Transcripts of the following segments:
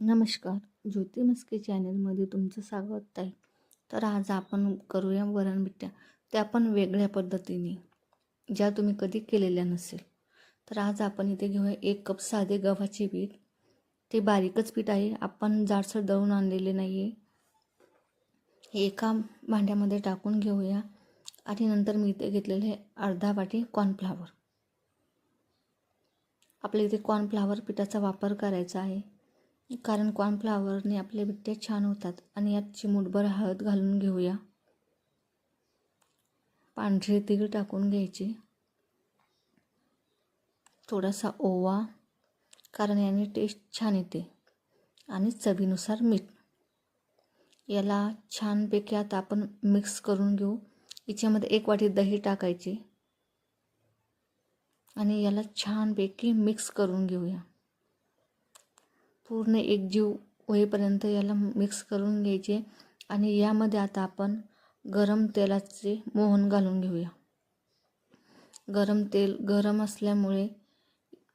नमस्कार. ज्योती मस्के चॅनलमध्ये तुमचं स्वागत आहे. तर आज आपण करूया वरण बिट्ट्या त्या पण वेगळ्या पद्धतीने ज्या तुम्ही कधी केलेल्या नसेल. तर आज आपण इथे घेऊया एक कप साधे गव्हाचे पीठ. ते बारीकच पीठ आहे. आपण जाडसर दळून आणलेले नाही आहे हे एका भांड्यामध्ये टाकून घेऊया. आणि नंतर मी इथे घेतलेले अर्धा वाटी कॉर्नफ्लावर आपल्या इथे कॉर्नफ्लावर पिठाचा वापर करायचा आहे. कारण कॉर्नफ्लावरने आपले बिट्ट्या छान होतात. आणि यात चिमूटभर हळद घालून घेऊया. पांढरे तीळ टाकून घ्यायचे. थोडासा ओवा कारण याने टेस्ट छान येते. आणि चवीनुसार मीठ. याला छानपैकी आता आपण मिक्स करून घेऊ. याच्यामध्ये एक वाटी दही टाकायची. आणि याला छानपैकी मिक्स करून घेऊया. पूर्ण एकजीव होईपर्यंत याला मिक्स करून घ्यायचे आणि यामध्ये आता आपण गरम तेलाचे मोहन घालून घेऊया. गरम तेल गरम असल्यामुळे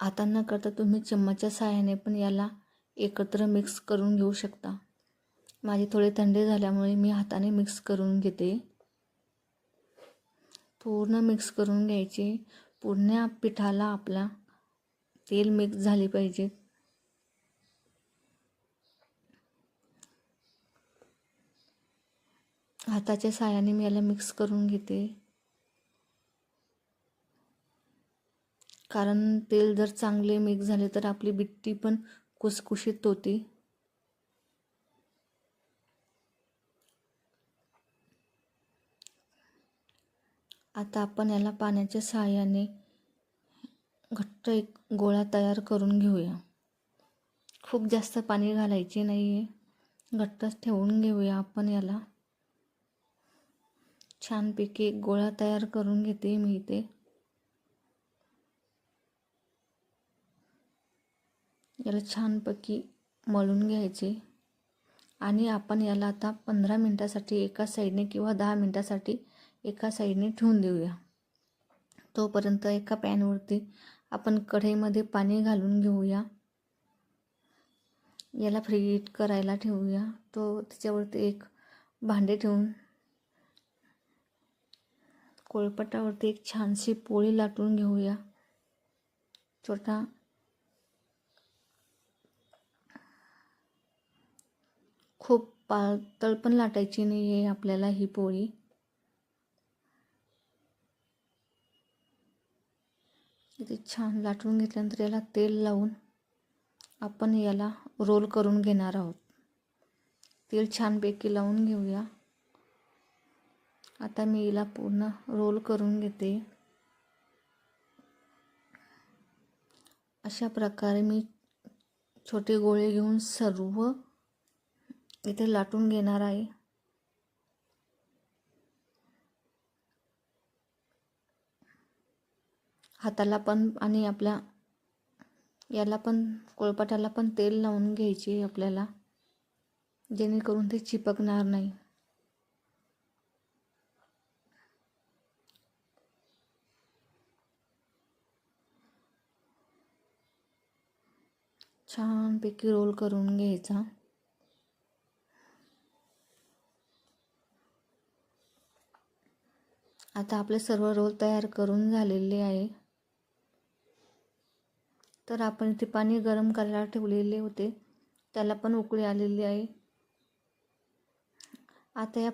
हातांना करता तुम्ही चम्मचच्या सहाय्याने पण याला एकत्र मिक्स करून घेऊ शकता. माझे थोडे थंडे झाल्यामुळे मी हाताने मिक्स करून घेते. पूर्ण मिक्स करून घ्यायचे. पूर्ण पिठाला आपला तेल मिक्स झाले पाहिजे हाताच्या साह्याने मी याला मिक्स करून घेते. कारण तेल जर चांगले मिक्स झाले तर आपली बिट्टी पण कुसकुशीत होती. आता आपण याला पाण्याच्या सहाय्याने घट्ट एक गोळा तयार करून घेऊया. खूप जास्त पाणी घालायचे नाही आहे घट्टच ठेवून घेऊया आपण याला. छानपैकी एक गोळा तयार करून घेते मी इथे. याला छानपैकी मळून घ्यायचे. आणि आपण याला आता पंधरा मिनटासाठी एका साईडने किंवा दहा मिनटासाठी एका साईडने ठेवून देऊया. तोपर्यंत एका पॅनवरती आपण कढईमध्ये पाणी घालून घेऊया. याला फ्रीट करायला ठेवूया. तो त्याच्यावरती एक भांडे ठेवून कोळपटावरती एक छानशी पोळी लाटून घेऊया. छोटा. खूप पातळ पण लाटायची नाही आहे आपल्याला ही पोळी. इथे छान लाटून घेतल्यानंतर याला तेल लावून आपण याला रोल करून घेणार आहोत. तेल छानपैकी लावून घेऊया. आता मी हिला पूर्ण रोल करून घेते. अशा प्रकारे मी छोटे गोळे घेऊन सर्व इथे लाटून घेणार आहे. हाताला पण आणि आपल्या याला पण कोळपाटाला पण तेल लावून घ्यायचे आपल्याला जेणेकरून ते चिपकणार नाही. छानपैकी रोल करून घ्यायचा. आता आपले सर्व रोल तयार करून झालेले आहे. तर आपण इथे पाणी गरम करायला ठेवलेले होते. त्याला पण उकळी आलेली आहे. आता या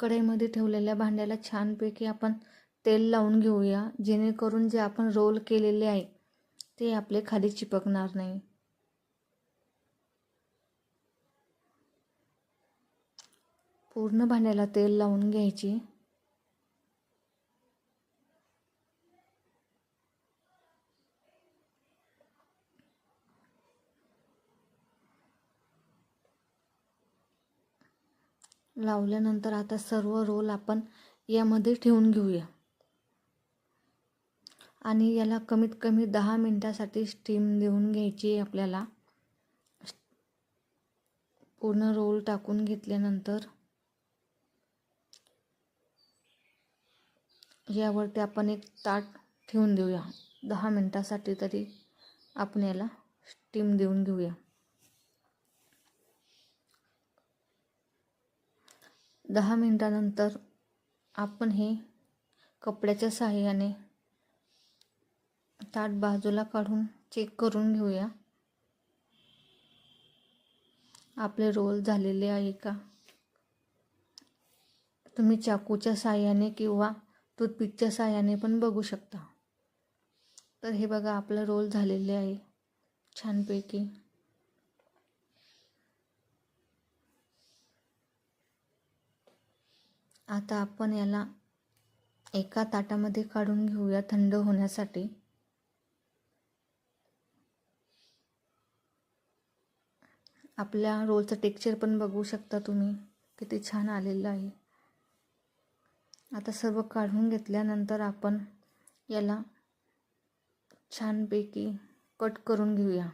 कढईमध्ये ठेवलेल्या भांड्याला छानपैकी आपण तेल लावून घेऊया. जेणेकरून जे आपण रोल केलेले आहे ते आपले खाली चिपकणार नाही. पूर्ण भांड्याला तेल लावून घ्यायची. लावल्यानंतर आता सर्व रोल आपण यामध्ये ठेवून घेऊया. आणि याला कमीत कमी दहा मिनटासाठी स्टीम देऊन घ्यायची आहे आपल्याला. पूर्ण रोल टाकून घेतल्यानंतर यावरती आपण एक ताट ठेवून देऊया. दहा मिनटासाठी तरी आपण याला स्टीम देऊन घेऊया. दहा मिनटानंतर आपण हे कपड्याच्या साहाय्याने ताट बाजूला काढून चेक करून घेऊया. आपले रोल झालेले आहे का? तुम्ही चाकूच्या साह्याने किंवा टूथपिकच्या साह्याने पण बघू शकता. तर हे बघा आपलं रोल झालेले आहे. छानपैकी. आता आपण याला एका ताटामध्ये काढून घेऊया थंड होण्यासाठी. आपल्या रोलचं टेक्चर पण बघू शकता तुम्ही. किती छान आलेलं आहे. आता सर्व काढून घेतल्यानंतर आपण याला छानपैकी कट करून घेऊया.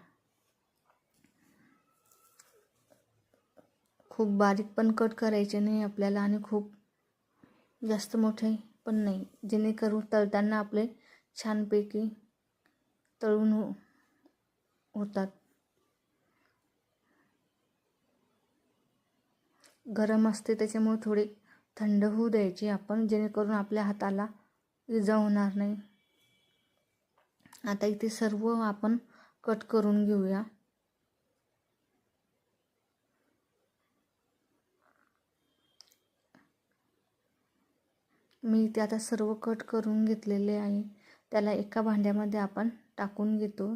खूप बारीक पण कट करायचे नाही आपल्याला आणि खूप जास्त मोठे पण नाही. जेणेकरून तळताना आपले छानपैकी तळून हो होतात. गरम असते त्याच्यामुळे थोडी थंड होऊ द्यायची आपण जेणेकरून आपल्या हाताला इजा होणार नाही. आता इथे सर्व आपण कट करून घेऊया. मी इथे आता सर्व कट करून घेतलेले आहे. त्याला एका भांड्यामध्ये आपण टाकून घेतो.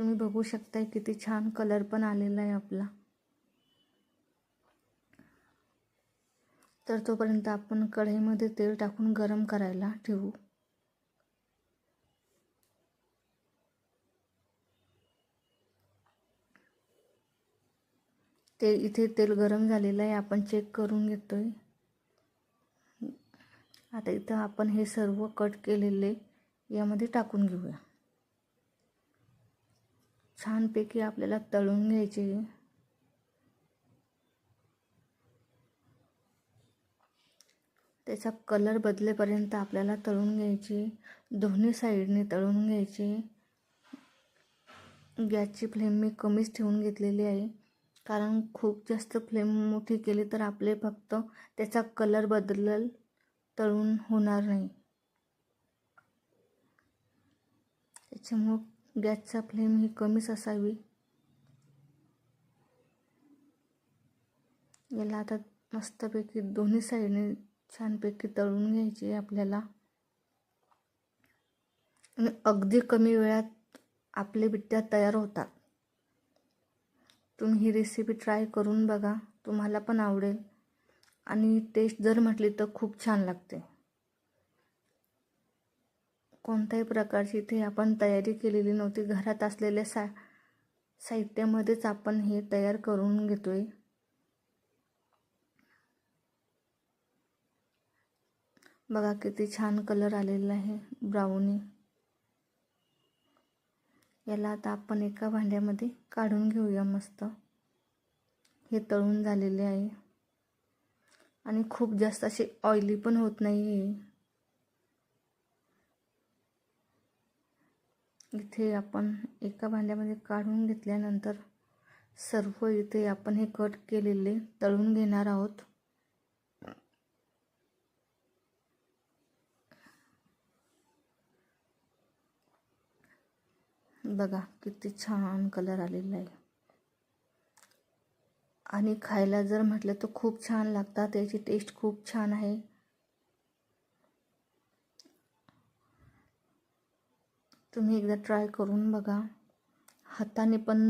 तुम्ही बघू शकताय किती छान कलर पण आलेला आहे आपला. तर तोपर्यंत आपण कढईमध्ये तेल टाकून गरम करायला ठेवू. ते इथे तेल गरम झालेलं आहे आपण चेक करून घेतोय. आता इथं आपण हे सर्व कट केलेले यामध्ये टाकून घेऊया. छानपैकी आपल्याला तळून घ्यायचे. त्याचा कलर बदलेपर्यंत आपल्याला तळून घ्यायचे. दोन्ही साईडने तळून घ्यायचे. गॅसची फ्लेम मी कमीच ठेवून घेतलेली आहे. कारण खूप जास्त फ्लेम मोठी केली तर आपले फक्त त्याचा कलर बदलल तळून होणार नाही. त्याच्यामुळं गॅसचा फ्लेम ही कमीच असावी. याला आता मस्तपैकी दोन्ही साईडने छानपैकी तळून घ्यायची आपल्याला. आणि अगदी कमी वेळात आपले बिट्ट्या तयार होतात. तुम्ही ही रेसिपी ट्राय करून बघा तुम्हाला पण आवडेल. आणि टेस्ट जर म्हटली तर खूप छान लागते. कोणत्याही प्रकारची इथे आपण तयारी केलेली नव्हती. घरात असलेल्या सा साहित्यामध्येच आपण हे तयार करून घेतो आहे बघा किती छान कलर आलेला आहे ब्राऊनी याला आता आपण एका भांड्यामध्ये काढून घेऊया मस्त. हे तळून झालेले आहे. आणि खूप जास्त असे ऑइली पण होत नाही आहे इथे आपण एका भांड्यामध्ये काढून घेतल्यानंतर सर्व इथे आपण हे कट केलेले तळून घेणार आहोत. बघा किती छान कलर आलेला आहे. आणि खायला जर म्हटलं तर खूप छान लागतात त्याची टेस्ट खूप छान आहे. तुम्ही एकदा ट्राय करून बघा. हाताने पण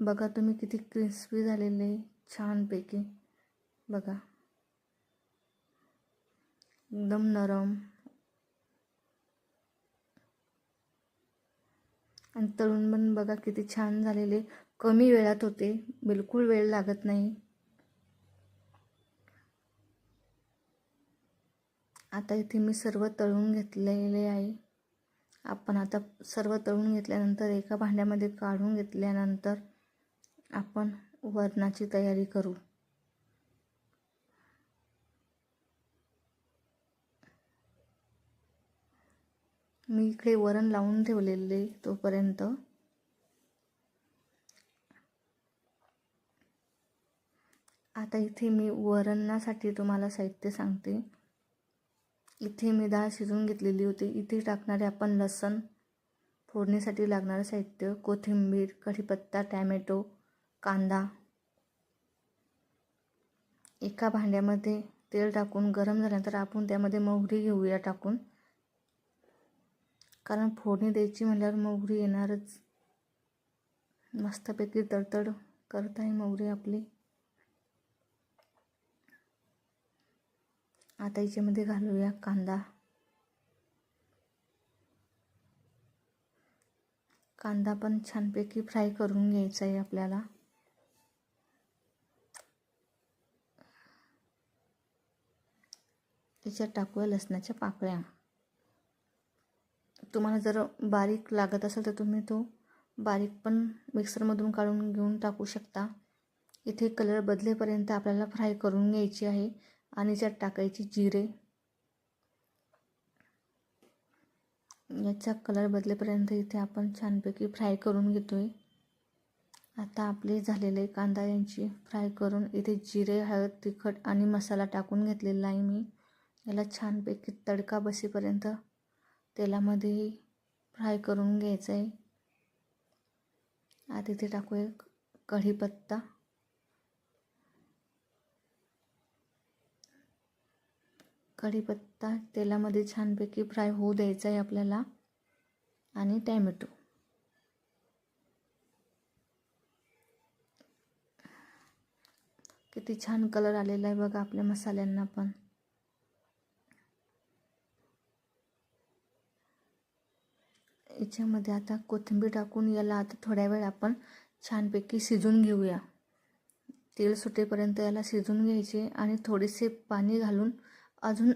बघा तुम्ही किती क्रिस्पी झालेले छानपैकी. बघा. एकदम नरम. आणि तळून पण बघा किती छान झालेले कमी वेळात होते. बिलकुल वेळ लागत नाही. आता इथे मी सर्व तळून घेतलेले आहे. आपण आता सर्व तळून घेतल्यानंतर एका भांड्यामध्ये काढून घेतल्यानंतर आपण वरणाची तयारी करू. मी इकडे वरण लावून ठेवलेले तोपर्यंत आता इथे मी वरणासाठी तुम्हाला साहित्य सांगते. इथे मी डाळ शिजवून घेतलेली होती. इथे टाकणारे आपण लसण फोडणीसाठी लागणारं साहित्य कोथिंबीर कढीपत्ता टॅमॅटो कांदा एका भांड्यामध्ये तेल टाकून गरम झाल्यानंतर आपण त्यामध्ये मोहरी घेऊया टाकून. कारण फोडणी द्यायची म्हटल्यावर मोहरी येणारच. मस्तपैकी तडतड करत आहे मोहरी आपली. आता याच्यामध्ये घालूया कांदा. कांदा पण छानपैकी फ्राय करून घ्यायचा आहे आपल्याला. त्याच्यात टाकूया लसणाच्या पाकळ्या. तुम्हाला जर बारीक लागत असेल तर तुम्ही तो बारीक पण मिक्सरमधून काढून घेऊन टाकू शकता. इथे कलर बदलेपर्यंत आपल्याला फ्राय करून घ्यायची आहे. आणि त्यात टाकायची जिरे. याचा कलर बदलेपर्यंत इथे आपण छानपैकी फ्राय करून घेतो आहे आता आपले झालेले कांदा यांची फ्राय करून इथे जिरे हळद तिखट आणि मसाला टाकून घेतलेला आहे मी. याला छानपैकी तडका बसेपर्यंत तेलामध्ये फ्राय करून घ्यायचं आहे आता इथे टाकूया कढीपत्ता. कढीपत्ता तेलामध्ये छानपैकी फ्राय होऊ द्यायचा आहे आपल्याला. आणि टॅमॅटो. किती छान कलर आलेला आहे बघा आपल्या मसाल्यांना पण. याच्यामध्ये आता कोथिंबीर टाकून याला आता थोड्या वेळ आपण छानपैकी शिजून घेऊया. तेल सुटेपर्यंत याला शिजून घ्यायचे आणि थोडेसे पाणी घालून अजून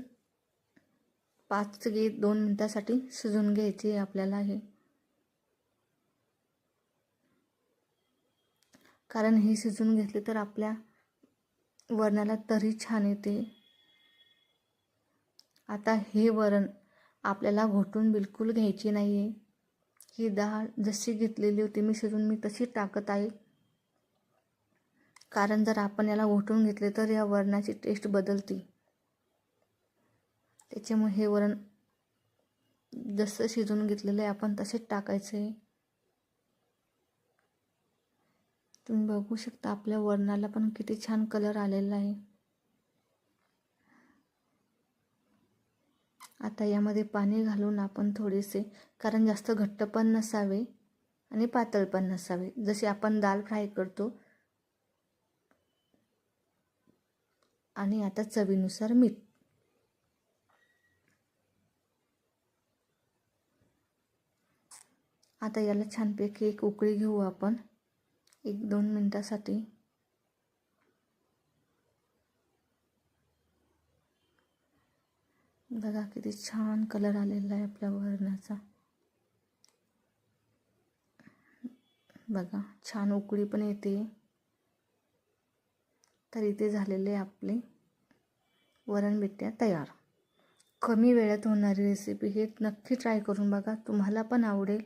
पाच ते दोन मिनटासाठी शिजून घ्यायची आपल्याला हे. कारण हे शिजून घेतले तर आपल्या वरणाला तरी छान येते. आता हे वरण आपल्याला घोटून बिलकुल घ्यायची नाही आहे ही डाळ जशी घेतलेली होती मी शिजून मी तशी टाकत आहे. कारण जर आपण याला घोटून घेतले तर या वरणाची टेस्ट बदलते. त्याच्यामुळे हे वरण जसं शिजवून घेतलेलं आहे आपण तसेच टाकायचं. आहे तुम्ही बघू शकता आपल्या वरणाला पण किती छान कलर आलेला आहे. आता यामध्ये पाणी घालून आपण थोडेसे कारण जास्त घट्ट पण नसावे आणि पातळ पण नसावे. जसे आपण दाल फ्राय करतो आणि आता चवीनुसार मीठ. आता याला छानपैकी एक उकळी घेऊ आपण. एक दोन मिनटासाठी. बघा किती छान कलर आलेला आहे आपल्या वरणाचा. बघा छान उकळी पण येते. तर इथे झालेले आपले वरण बिट्ट्या तयार. कमी वेळात होणारी रेसिपी हे नक्की ट्राय करून बघा. तुम्हाला पण आवडेल.